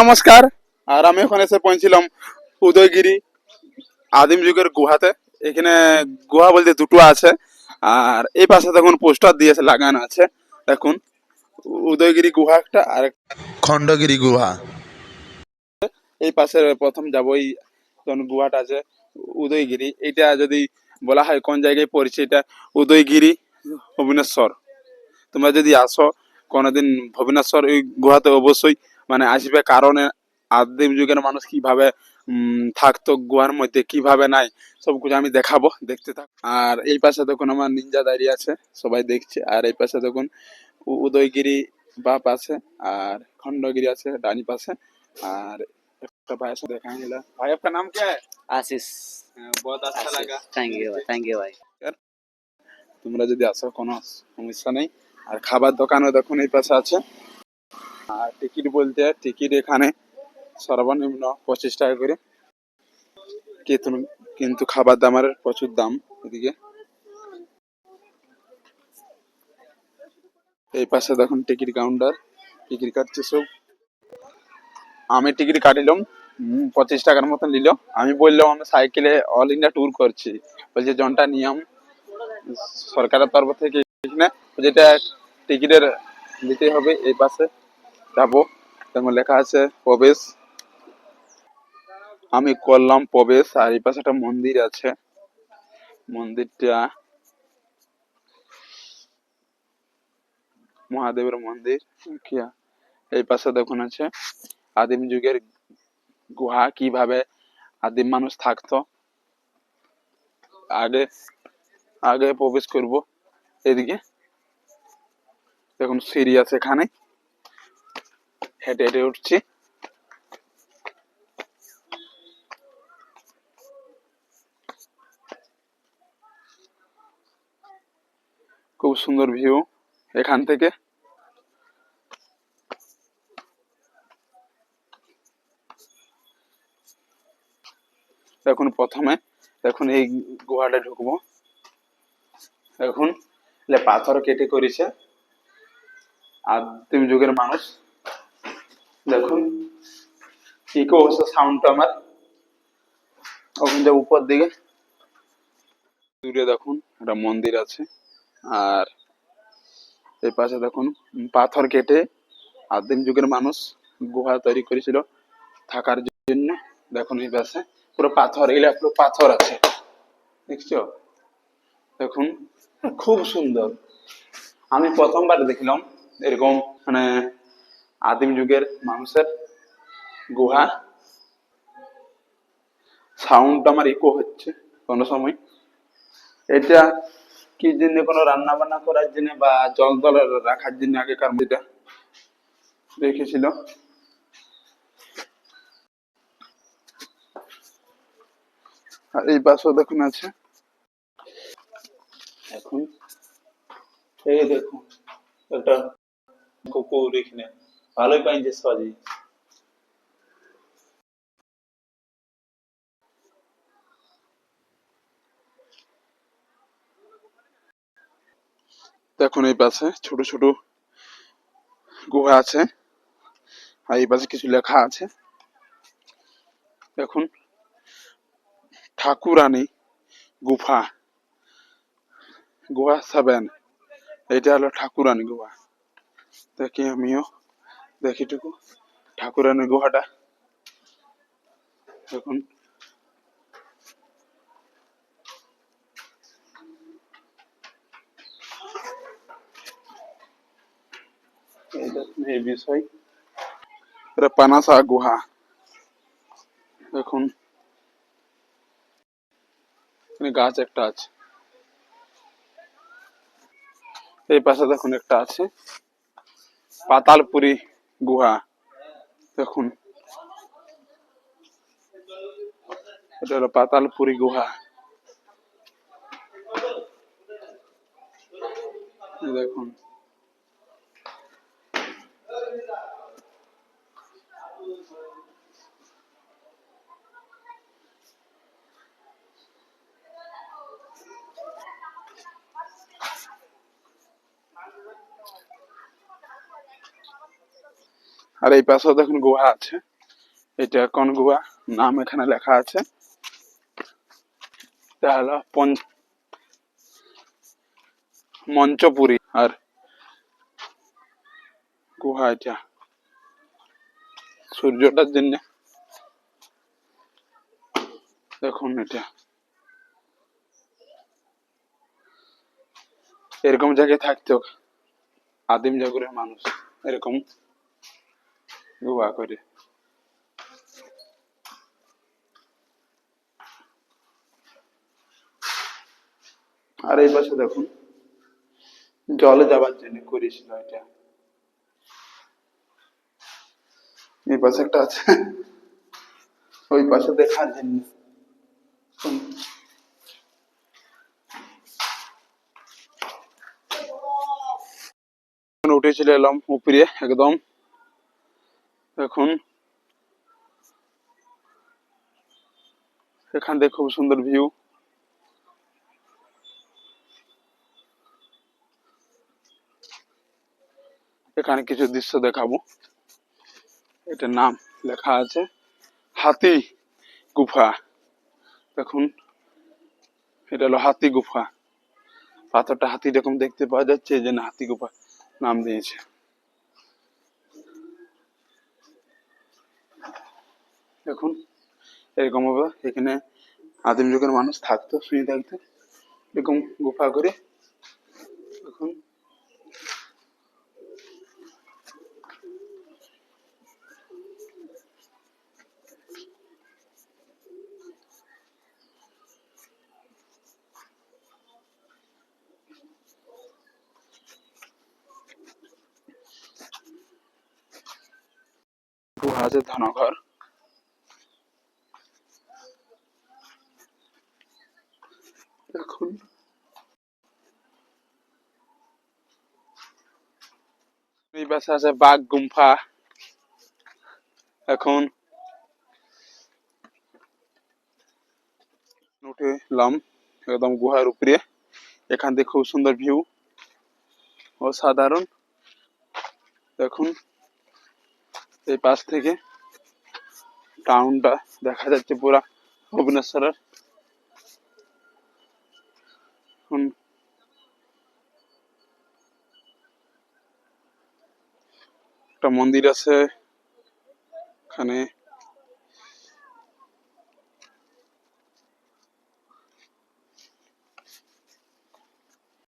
নমস্কার। আর আমি ওখানে এসে পৌঁছিলাম উদয়গিরি আদিম যুগের গুহাতে। এখানে গুহা বলতে দুটো আছে। আর এই পাশে দেখুন পোস্টার দিয়েছে লাগানো আছে। দেখুন উদয়গিরি গুহা একটা আর একটা খণ্ডগিরি গুহা। এই পাশে প্রথম যাব এই গুহাটা আছে উদয়গিরি। এটা যদি বলা হয় কোন জায়গায় পড়ছে এটা উদয়গিরি ভুবনেশ্বর। তোমরা যদি আসো কোনোদিন ভুবনেশ্বর ওই গুহাতে অবশ্যই মানে আসবে কারণে আদিম যুগের মানুষ কীভাবে থাকতো গুহার মধ্যে কীভাবে নাই সবকিছু আমি দেখাবো দেখতে থাক। আর এই পাশে দেখুন আমার নিঞ্জা দাঁড়িয়ে আছে সবাই দেখছে। আর এই পাশে দেখুন উদয়গিরি বাপ আছে আর খণ্ডগিরি আছে ডানি পাশে। আর একটা ভাই দেখা হয়ে ভাই নাম কে? আশিস। হ্যাঁ, বহুত আচ্ছা লাগা। থ্যাংক ইউ থ্যাংক ইউ ভাই তোমরা যদি আসো কোনো সমস্যা নেই। আর খাবার দোকানও দেখুন এই পাশে আছে। আর টিকিট বলতে টিকিট এখানে সর্বনিম্ন পঁচিশ টাকা করে। কিন্তু খাবার দামের প্রচুর দাম এদিকে। এই পাশে দেখুন টিকিট কাউন্টার টিকিট কাটছে সব। আমি টিকিট কাটিলাম পঁচিশ টাকার মতন নিল। আমি বললাম, আমি সাইকেলে অল ইন্ডিয়া ট্যুর করছি। বলছে, জনটা নিয়ম, সরকারের তরফ থেকে যেটা টিকিটের দিতে হবে এই পাশে। যাব। যেমন লেখা আছে, প্রবেশ। আমি করলাম প্রবেশ, আর এই পাশে একটা মন্দির আছে। মন্দিরটা মহাদেবের মন্দির এই পাশে দেখুন আছে, আদিম যুগের গুহা, কীভাবে আদিম মানুষ থাকতো। আগে আগে প্রবেশ করব। এদিকে। দেখুন সিঁড়ি আছে এখানে। হেঁটে হেঁটে উঠছি। খুব সুন্দর ভিউ এখান থেকে। এখন প্রথমে, এখন এই গুহাটা ঢুকবো। এখন পাথর কেটে করেছে। আদিম যুগের মানুষ। দেখুন ইকো হচ্ছে সাউন্ডটা আমার? ওখান থেকে উপর দিকে। দূরে দেখুন, একটা মন্দির আছে, আর এই পাশে দেখুন, পাথর কেটে আদিম যুগের মানুষ গুহা তৈরি করেছিল থাকার জন্য। দেখুন এই পাশে, পুরো পাথর এগুলা পুরো পাথর আছে। দেখছ? দেখুন, খুব সুন্দর। আমি প্রথমবার দেখলাম, এরকম মানে আদিম যুগের মানুষের গুহা। সাউন্ড আমার ইকো হচ্ছে কোনো সময়। এটা কি জন্য কোনো রান্না বান্না করার জন্য বা জল জল রাখার জন্য আগেকার এটা রেখেছিল। আর এই পাশেও দেখুন আছে। এখন এই দেখুন একটা কুকুর এখানে ভালোই পাইছে সাজি দেখুন, এই পাশে ছোট ছোট গুহা আছে। আর এই পাশে কিছু লেখা আছে। দেখুন, ঠাকুরানী গুফা, গুহা সেভেন। এটা হলো ঠাকুরানী গুহা। দেখি আমিও দেখিটুকু। ঠাকুরানী গুহাটা। দেখুন। এই বিষয়। পানাসা গুহা। দেখুন। এখানে গাছ একটা আছে। এই পাশে দেখুন একটা আছে। পাতালপুরি গুহা দেখুন। এটা হলো পাতালপুরি গুহা। দেখুন। আর এই পাশেও দেখুন গুহা আছে। এটা কোন গুহা? নাম এখানে লেখা আছে। এটা হলো পঞ্চ মঞ্চপুরি আর গুহা এটা। সূর্যটার জন্য। দেখুন এটা। এরকম জায়গায় থাকতো আদিম জগরের মানুষ এরকম গুহা করে আর এই পাশে দেখুন, জলে যাবার জন্য করেছিল এটা এই পাশে একটা আছে, ওই পাশে দেখার জন্য হুম। এখন উঠে চলে এলাম উপরে, একদম এখন এখান থেকে খুব সুন্দর ভিউ এখানে কিছু দৃশ্য দেখাবো। এটার নাম লেখা আছে, হাতি গুফা। দেখুন, এটা হলো হাতি গুফা। পাথরটা হাতি রকম দেখতে পাওয়া যাচ্ছে, এই জন্য হাতি গুফা নাম দিয়েছে। দেখুন, এরকম ভাবে এখানে আদিম যুগের মানুষ থাকতো, শুয়ে থাকতো। এরকম গুফা করে আছে ধনঘর দেখুন এই পাশে আছে বাঘ গুম্ফা। এখন উঠলাম একদম গুহার উপরে। এখান থেকে খুব সুন্দর ভিউ অসাধারণ। দেখুন এই পাশ থেকে টাউনটা দেখা যাচ্ছে পুরা ভুবনেশ্বরের। একটা মন্দির আছে। এখানে